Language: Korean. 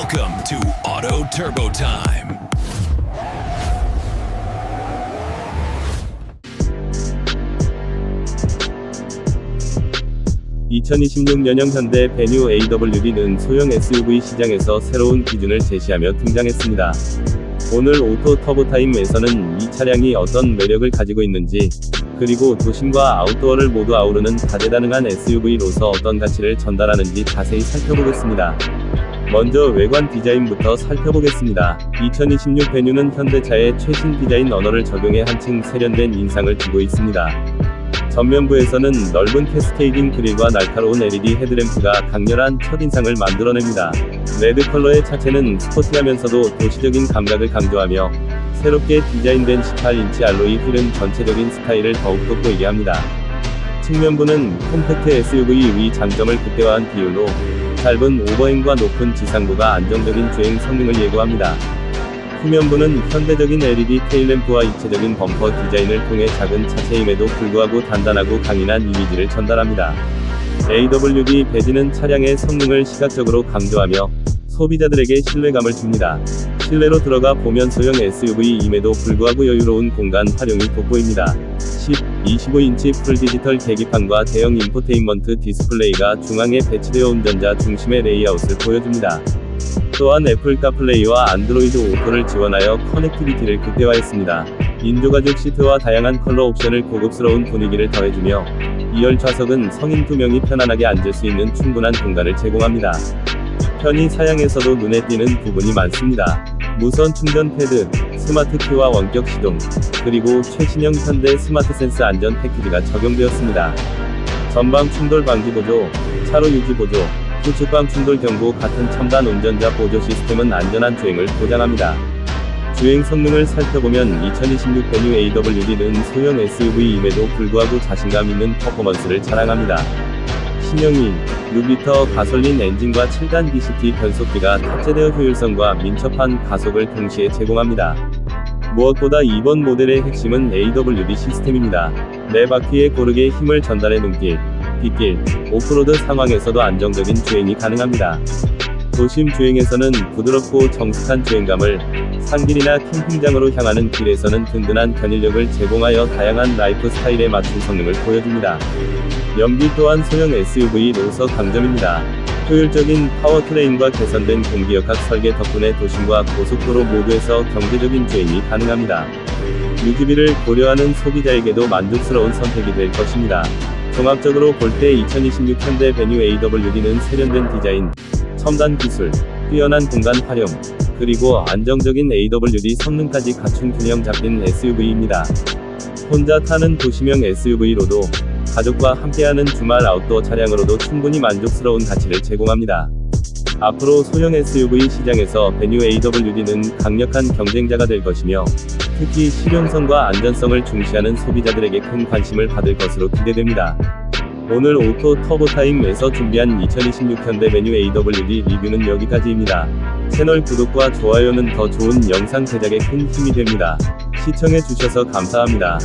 Welcome to Auto Turbo Time. 2026 년형 현대 베뉴 AWD는 소형 SUV 시장에서 새로운 기준을 제시하며 등장했습니다. 오늘 오토 터보타임에서는 이 차량이 어떤 매력을 가지고 있는지, 그리고 도심과 아웃도어를 모두 아우르는 다재다능한 SUV로서 어떤 가치를 전달하는지 자세히 살펴보겠습니다. 먼저 외관 디자인부터 살펴보겠습니다. 2026 베뉴는 현대차의 최신 디자인 언어를 적용해 한층 세련된 인상을 주고 있습니다. 전면부에서는 넓은 캐스케이딩 그릴과 날카로운 LED 헤드램프가 강렬한 첫인상을 만들어냅니다. 레드 컬러의 차체는 스포티하면서도 도시적인 감각을 강조하며 새롭게 디자인된 18인치 알로이 휠은 전체적인 스타일을 더욱 돋보이게 합니다. 측면부는 콤팩트 SUV 위 장점을 극대화한 비율로 짧은 오버행과 높은 지상부가 안정적인 주행 성능을 예고합니다. 후면부는 현대적인 LED 테일램프와 입체적인 범퍼 디자인을 통해 작은 차체임에도 불구하고 단단하고 강인한 이미지를 전달합니다. AWD 배지는 차량의 성능을 시각적으로 강조하며 소비자들에게 신뢰감을 줍니다. 실내로 들어가 보면 소형 SUV임에도 불구하고 여유로운 공간 활용이 돋보입니다. 10, 25인치 풀 디지털 계기판과 대형 인포테인먼트 디스플레이가 중앙에 배치되어 운전자 중심의 레이아웃을 보여줍니다. 또한 애플 카플레이와 안드로이드 오토를 지원하여 커넥티비티를 극대화했습니다. 인조가죽 시트와 다양한 컬러 옵션을 고급스러운 분위기를 더해주며 2열 좌석은 성인 2명이 편안하게 앉을 수 있는 충분한 공간을 제공합니다. 편의 사양에서도 눈에 띄는 부분이 많습니다. 무선 충전 패드, 스마트 키와 원격 시동, 그리고 최신형 현대 스마트 센스 안전 패키지가 적용되었습니다. 전방 충돌 방지 보조, 차로 유지 보조, 후측방 충돌 경고 같은 첨단 운전자 보조 시스템은 안전한 주행을 보장합니다. 주행 성능을 살펴보면 2026 베뉴 AWD는 소형 SUV임에도 불구하고 자신감 있는 퍼포먼스를 자랑합니다. 신형인 6리터 가솔린 엔진과 7단 DCT 변속기가 탑재되어 효율성과 민첩한 가속을 동시에 제공합니다. 무엇보다 이번 모델의 핵심은 AWD 시스템입니다. 네 바퀴에 고르게 힘을 전달해 눈길, 빗길, 오프로드 상황에서도 안정적인 주행이 가능합니다. 도심 주행에서는 부드럽고 정숙한 주행감을, 산길이나 캠핑장으로 향하는 길에서는 든든한 견인력을 제공하여 다양한 라이프 스타일에 맞춘 성능을 보여줍니다. 연비 또한 소형 SUV로서 강점입니다. 효율적인 파워트레인과 개선된 공기역학 설계 덕분에 도심과 고속도로 모두에서 경제적인 주행이 가능합니다. 유지비를 고려하는 소비자에게도 만족스러운 선택이 될 것입니다. 종합적으로 볼 때 2026 현대 베뉴 AWD는 세련된 디자인, 첨단 기술, 뛰어난 공간 활용, 그리고 안정적인 AWD 성능까지 갖춘 균형 잡힌 SUV입니다. 혼자 타는 도시명 SUV로도 가족과 함께하는 주말 아웃도어 차량으로도 충분히 만족스러운 가치를 제공합니다. 앞으로 소형 SUV 시장에서 베뉴 AWD는 강력한 경쟁자가 될 것이며 특히 실용성과 안전성을 중시하는 소비자들에게 큰 관심을 받을 것으로 기대됩니다. 오늘 오토 터보타임에서 준비한 2026 현대 메뉴 AWD 리뷰는 여기까지입니다. 채널 구독과 좋아요는 더 좋은 영상 제작에 큰 힘이 됩니다. 시청해주셔서 감사합니다.